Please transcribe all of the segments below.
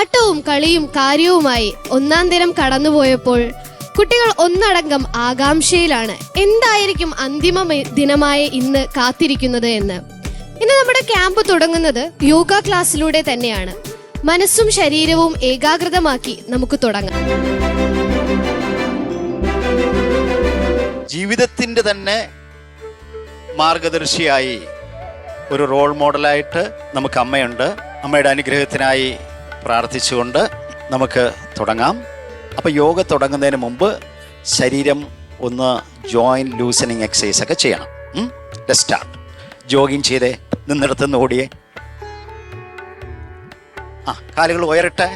ആട്ടവും കളിയും കാര്യവുമായി ഒന്നാം ദിനം കടന്നുപോയപ്പോൾ കുട്ടികൾ ഒന്നടങ്കം ആകാംക്ഷയിലാണ്. എന്തായിരിക്കും അന്തിമ ദിനമായി ഇന്ന് കാത്തിരിക്കുന്നത് എന്ന്. ഇന്ന് നമ്മുടെ ക്യാമ്പ് തുടങ്ങുന്നത് യോഗ ക്ലാസ്സിലൂടെ തന്നെയാണ്. മനസ്സും ശരീരവും ഏകാഗ്രതമാക്കി നമുക്ക് തുടങ്ങാം. ജീവിതത്തിന്റെ തന്നെ മാർഗദർശിയായി ഒരു റോൾ മോഡലായിട്ട് നമുക്ക് അമ്മയുണ്ട്. അമ്മയുടെ അനുഗ്രഹത്തിനായി പ്രാർത്ഥിച്ചുകൊണ്ട് നമുക്ക് തുടങ്ങാം. അപ്പോൾ യോഗ തുടങ്ങുന്നതിന് മുമ്പ് ശരീരം ഒന്ന് ജോയിന്റ് ലൂസനിങ് എക്സസൈസ് ഒക്കെ ചെയ്യണം. സ്റ്റാർട്ട് ജോഗിങ് ചെയ്തേ നിന്നിടത്തുനിന്ന് ഓടിയേ. ആ കാലുകൾ ഉയരട്ടെ.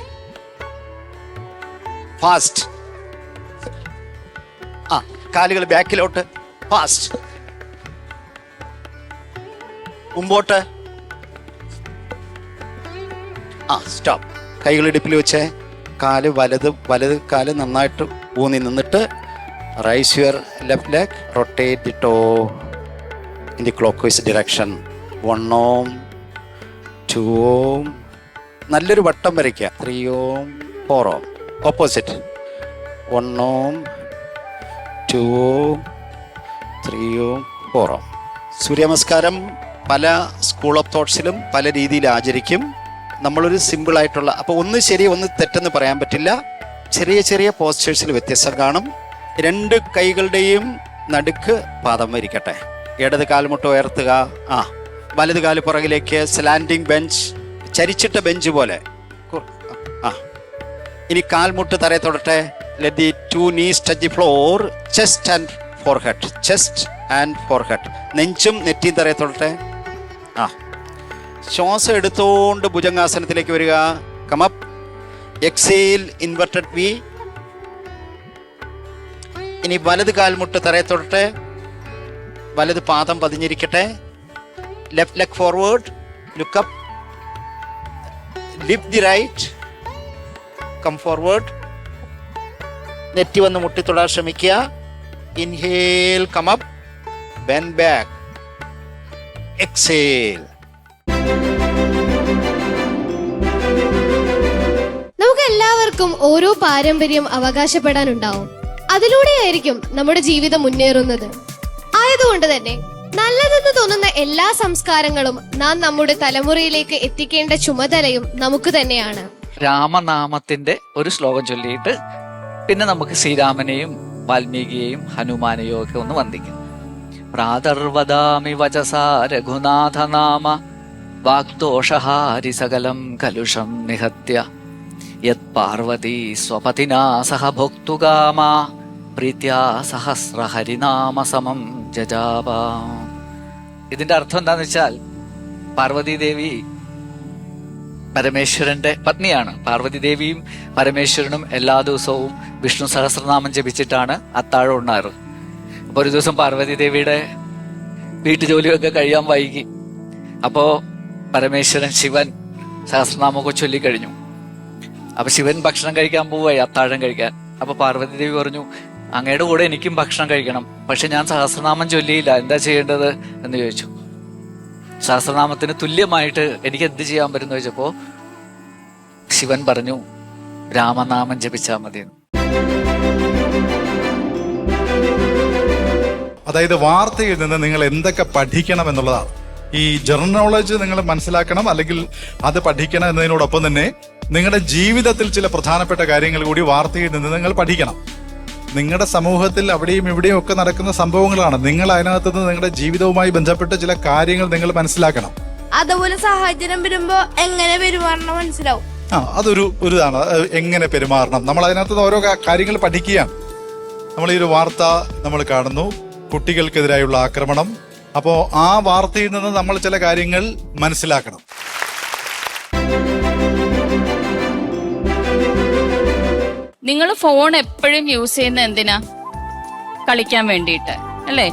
ഫാസ്റ്റ് ആ കാലുകൾ ബാക്കിലോട്ട് ഫാസ്റ്റ് മുമ്പോട്ട്. ആ സ്റ്റോപ്പ് കൈകൾ ഇടുപ്പിൽ വെച്ച് കാൽ വലത് വലത് കാൽ നന്നായിട്ട് ഊന്നി നിന്നിട്ട് raise your left leg rotate toe in the clockwise direction one Om two ഓം നല്ലൊരു വട്ടം വരയ്ക്കുക. ത്രീ ഓം ഫോർ ഓം ഓപ്പോസിറ്റ് വൺ ഓം ടു ഓം ത്രീ ഓം ഫോർ ഓം സൂര്യനമസ്കാരം പല സ്കൂൾ ഓഫ് തോട്ട്സിലും പല രീതിയിൽ ആചരിക്കും. നമ്മളൊരു സിമ്പിൾ ആയിട്ടുള്ള അപ്പോൾ ഒന്ന് ശരി ഒന്ന് തെറ്റെന്ന് പറയാൻ പറ്റില്ല. ചെറിയ ചെറിയ പോസ്റ്റേഴ്സിൽ വ്യത്യസ്തം കാണും. രണ്ട് കൈകളുടെയും നടുക്ക് പാദം വരിക്കട്ടെ. ഇടത് കാൽമുട്ട് ഉയർത്തുക. ആ വലത് കാൽ പുറകിലേക്ക് സ്ലാൻഡിങ് ബെഞ്ച് ചരിച്ചിട്ട ബെഞ്ച് പോലെ. ആ. ഇനി കാൽമുട്ട് തറയെ തൊടട്ടെ. Let the two knees touch the floor chest and forehead chest and forehead നെഞ്ചും നെറ്റിയും തറയെ തൊടട്ടെ. ശ്വാസം എടുത്തുകൊണ്ട് ഭുജംഗാസനത്തിലേക്ക് വരിക കമപ്പ് എക്സേൽ ഇൻവെർട്ടഡ് വി ഇനി വലത് കാൽമുട്ട് തറയെ തൊടട്ടെ. വലത് പാദം പതിഞ്ഞിരിക്കട്ടെ. Left leg forward look up lift the right come forward നെറ്റി വന്ന് മുട്ടിത്തൊടാൻ ശ്രമിക്കുക. Inhale come up bend back exhale എല്ലാവർക്കും ഓരോ പാരമ്പര്യം അവകാശപ്പെടാനുണ്ടാവും. അതിലൂടെയായിരിക്കും നമ്മുടെ ജീവിതം മുന്നേറുന്നത്. ആയതുകൊണ്ട് തന്നെ നല്ലതെന്ന് തോന്നുന്ന എല്ലാ സംസ്കാരങ്ങളും നാം നമ്മുടെ തലമുറയിലേക്ക് എത്തിക്കേണ്ട ചുമതലയും നമുക്ക് തന്നെയാണ്. രാമനാമത്തിന്റെ ഒരു ശ്ലോകം ചൊല്ലിയിട്ട് പിന്നെ നമുക്ക് ശ്രീരാമനെയും വാൽമീകിയെയും ഹനുമാനെയും ഒക്കെ ഒന്ന് വന്ദിക്കാം. പ്രാതർവദാമി വചസാ രഘുനാഥനാമ വാഗ്ദോഷഹാരി സകലം കലുഷം നിഹത്യ. യത് പാർവതി സ്വപതിനാ സഹ ഭോക്തുകാമാ പ്രീത്യാ സഹസ്രഹരിനാമ സമം ജജാപ. ഇതിന്റെ അർത്ഥം എന്താന്ന് വെച്ചാൽ പാർവതി ദേവി പരമേശ്വരന്റെ പത്നിയാണ്. പാർവതി ദേവിയും പരമേശ്വരനും എല്ലാ ദിവസവും വിഷ്ണു സഹസ്രനാമം ജപിച്ചിട്ടാണ് അത്താഴം ഉണ്ണാറ്. അപ്പൊ ഒരു ദിവസം പാർവതി ദേവിയുടെ വീട്ടു ജോലിയൊക്കെ കഴിയാൻ വൈകി. അപ്പോ പരമേശ്വരൻ ശിവൻ സഹസ്രനാമമൊക്കെ ചൊല്ലിക്കഴിഞ്ഞു. അപ്പൊ ശിവൻ ഭക്ഷണം കഴിക്കാൻ പോവായി അത്താഴം കഴിക്കാൻ. അപ്പൊ പാർവതി ദേവി പറഞ്ഞു അങ്ങയുടെ കൂടെ എനിക്കും ഭക്ഷണം കഴിക്കണം. പക്ഷെ ഞാൻ സഹസ്രനാമം ചൊല്ലിയില്ല. എന്താ ചെയ്യേണ്ടത്? എന്ന് ചോദിച്ചു. സഹസ്രനാമത്തിന് തുല്യമായിട്ട് എനിക്ക് എന്ത് ചെയ്യാൻ പറ്റുമെന്ന് ചോദിച്ചപ്പോ ശിവൻ പറഞ്ഞു രാമനാമം ജപിച്ചാൽ മതി അതായത് വാർത്തയിൽ നിന്ന് നിങ്ങൾ എന്തൊക്കെ പഠിക്കണം എന്നുള്ളതാണ്. ഈ ജനറൽ നോളജ് നിങ്ങൾ മനസ്സിലാക്കണം അല്ലെങ്കിൽ അത് പഠിക്കണം എന്നതിനോടൊപ്പം തന്നെ നിങ്ങളുടെ ജീവിതത്തിൽ ചില പ്രധാനപ്പെട്ട കാര്യങ്ങൾ കൂടി വാർത്തയിൽ നിന്ന് നിങ്ങൾ പഠിക്കണം. നിങ്ങളുടെ സമൂഹത്തിൽ അവിടെയും ഇവിടെയും ഒക്കെ നടക്കുന്ന സംഭവങ്ങളാണ്. നിങ്ങൾ അതിനകത്ത് നിന്ന് നിങ്ങളുടെ ജീവിതവുമായി ബന്ധപ്പെട്ട ചില കാര്യങ്ങൾ നിങ്ങൾ മനസ്സിലാക്കണം. അതുപോലെ സാഹചര്യം വരുമ്പോ എങ്ങനെ പെരുമാറണം മനസ്സിലാവും. ആ അതൊരു ഒരു ഇതാണ് എങ്ങനെ പെരുമാറണം? നമ്മൾ അതിനകത്ത് നിന്ന് ഓരോ കാര്യങ്ങൾ പഠിക്കുകയാണ്. നമ്മൾ ഈ ഒരു വാർത്ത നമ്മൾ കാണുന്നു. കുട്ടികൾക്കെതിരായുള്ള ആക്രമണം അപ്പോൾ ആ വാർത്തയിൽ നിന്ന് നമ്മൾ ചില കാര്യങ്ങൾ മനസ്സിലാക്കണം. നിങ്ങൾ ഫോൺ എപ്പോഴും യൂസ് ചെയ്യുന്ന എന്തിനാ? കളിക്കാൻ വേണ്ടിയിട്ട് അല്ലേ?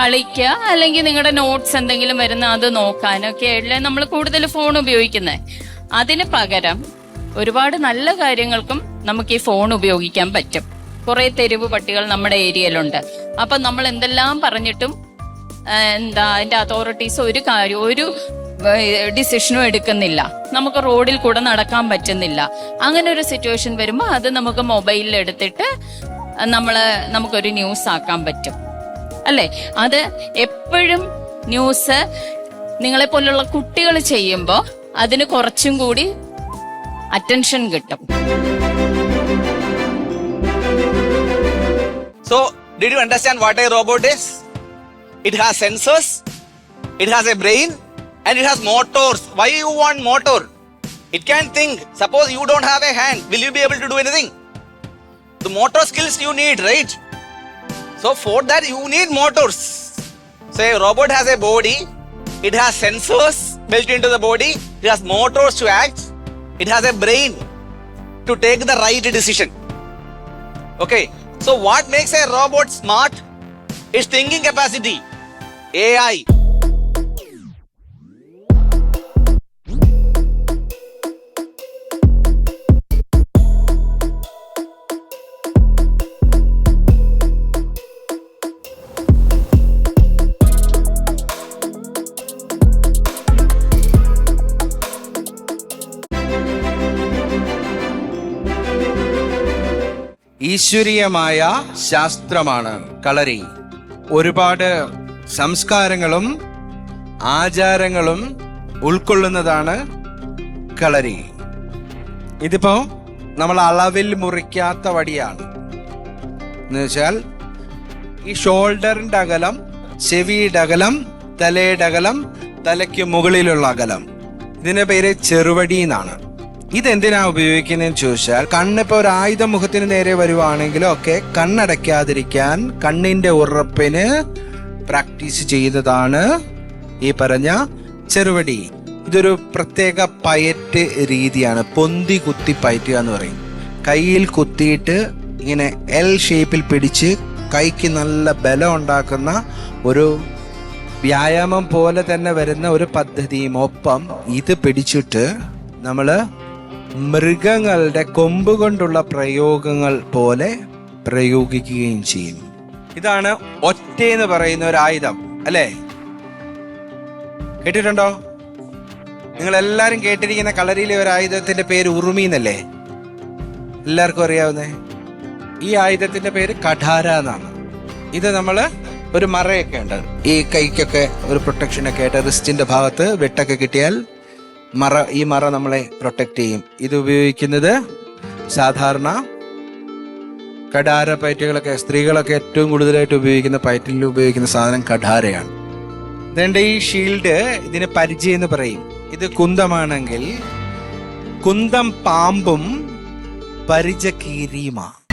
കളിക്കുക അല്ലെങ്കിൽ നിങ്ങളുടെ നോട്ട്സ് എന്തെങ്കിലും വരുന്ന അത് നോക്കാനൊക്കെ അല്ലേ നമ്മൾ കൂടുതൽ ഫോൺ ഉപയോഗിക്കുന്നത് അതിന് പകരം ഒരുപാട് നല്ല കാര്യങ്ങൾക്കും നമുക്ക് ഈ ഫോൺ ഉപയോഗിക്കാൻ പറ്റും. കുറെ തെരുവ് പട്ടികൾ നമ്മുടെ ഏരിയയിലുണ്ട് അപ്പൊ നമ്മൾ എന്തെല്ലാം പറഞ്ഞിട്ടും എന്താ അതിന്റെ അതോറിറ്റീസ് ഒരു കാര്യം ഒരു ഡിസിഷനും എടുക്കുന്നില്ല. നമുക്ക് റോഡിൽ കൂടെ നടക്കാൻ പറ്റുന്നില്ല. അങ്ങനെ ഒരു സിറ്റുവേഷൻ വരുമ്പോൾ അത് നമുക്ക് മൊബൈലിൽ എടുത്തിട്ട് നമ്മൾ നമുക്കൊരു ന്യൂസ് ആക്കാൻ പറ്റും. അല്ലേ? അത് എപ്പോഴും ന്യൂസ് നിങ്ങളെ പോലുള്ള കുട്ടികൾ ചെയ്യുമ്പോൾ അതിന് കുറച്ചും കൂടി അറ്റൻഷൻ കിട്ടും. So did you understand what a robot is? It has sensors, it has a brain, and it has motors. Why you want motor? It can think. Suppose you don't have a hand, will you be able to do anything? The motor skills you need, right? So, for that, you need motors. So, a robot has a body, it has sensors built into the body, it has motors to act, it has a brain to take the right decision. Okay, so what makes a robot smart is thinking capacity, AI. ഈശ്വരീയമായ ശാസ്ത്രമാണ് കളരി ഒരുപാട് സംസ്കാരങ്ങളും ആചാരങ്ങളും ഉൾക്കൊള്ളുന്നതാണ് കളരി. ഇതിപ്പോ നമ്മൾ അളവിൽ മുറിക്കാത്ത വടിയാണ്. എന്ന് വെച്ചാൽ ഈ ഷോൾഡറിന്റെ അകലം ചെവിയുടെ അകലം തലയുടെ അകലം തലയ്ക്ക് മുകളിലുള്ള അകലം. ഇതിന്റെ പേര് ചെറുവടി എന്നാണ്. ഇതെന്തിനാ ഉപയോഗിക്കുന്നതെന്ന് ചോദിച്ചാൽ കണ്ണിപ്പോ ഒരു ആയുധ മുഖത്തിന് നേരെ വരുവാണെങ്കിലും ഒക്കെ കണ്ണടയ്ക്കാതിരിക്കാൻ കണ്ണിന്റെ ഉറപ്പിന് പ്രാക്ടീസ് ചെയ്തതാണ് ഈ പറഞ്ഞ ചെറുവടി. ഇതൊരു പ്രത്യേക പയറ്റ് രീതിയാണ്. പൊന്തി കുത്തി പയറ്റുക എന്ന് പറയും. കയ്യിൽ കുത്തിയിട്ട് ഇങ്ങനെ എൽ ഷേപ്പിൽ പിടിച്ച് കൈക്ക് നല്ല ബലം ഉണ്ടാക്കുന്ന ഒരു വ്യായാമം പോലെ തന്നെ വരുന്ന ഒരു പദ്ധതിയും ഒപ്പം ഇത് പിടിച്ചിട്ട് നമ്മൾ മൃഗങ്ങളുടെ കൊമ്പ് കൊണ്ടുള്ള പ്രയോഗങ്ങൾ പോലെ പ്രയോഗിക്കുകയും ചെയ്യും. ഇതാണ് ഒറ്റ എന്ന് പറയുന്ന ഒരു ആയുധം അല്ലേ? കേട്ടിട്ടുണ്ടോ? നിങ്ങൾ എല്ലാവരും കേട്ടിരിക്കുന്ന കളരിയിലെ ഒരു ആയുധത്തിന്റെ പേര് ഉറുമി എന്നല്ലേ? എല്ലാവർക്കും അറിയാവുന്നേ? ഈ ആയുധത്തിന്റെ പേര് കഠാര എന്നാണ്. ഇത് നമ്മൾ ഒരു മറയൊക്കെ ഉണ്ട്. ഈ കൈക്കൊക്കെ ഒരു പ്രൊട്ടക്ഷൻ ഒക്കെ ആയിട്ട് റിസ്റ്റിന്റെ ഭാഗത്ത് വെട്ടൊക്കെ കിട്ടിയാൽ മറ ഈ മറ നമ്മളെ പ്രൊട്ടക്ട് ചെയ്യും. ഇത് ഉപയോഗിക്കുന്നത് സാധാരണ കഠാര പയറ്റുകളൊക്കെ സ്ത്രീകളൊക്കെ ഏറ്റവും കൂടുതലായിട്ട് ഉപയോഗിക്കുന്ന പയറ്റിൽ ഉപയോഗിക്കുന്ന സാധനം കഠാരയാണ്. ഇതേണ്ട ഈ ഷീൽഡ് ഇതിന് പരിചയം എന്ന് പറയും. ഇത് കുന്തമാണെങ്കിൽ കുന്തം പാമ്പും പരിച കീരിയുമാണ്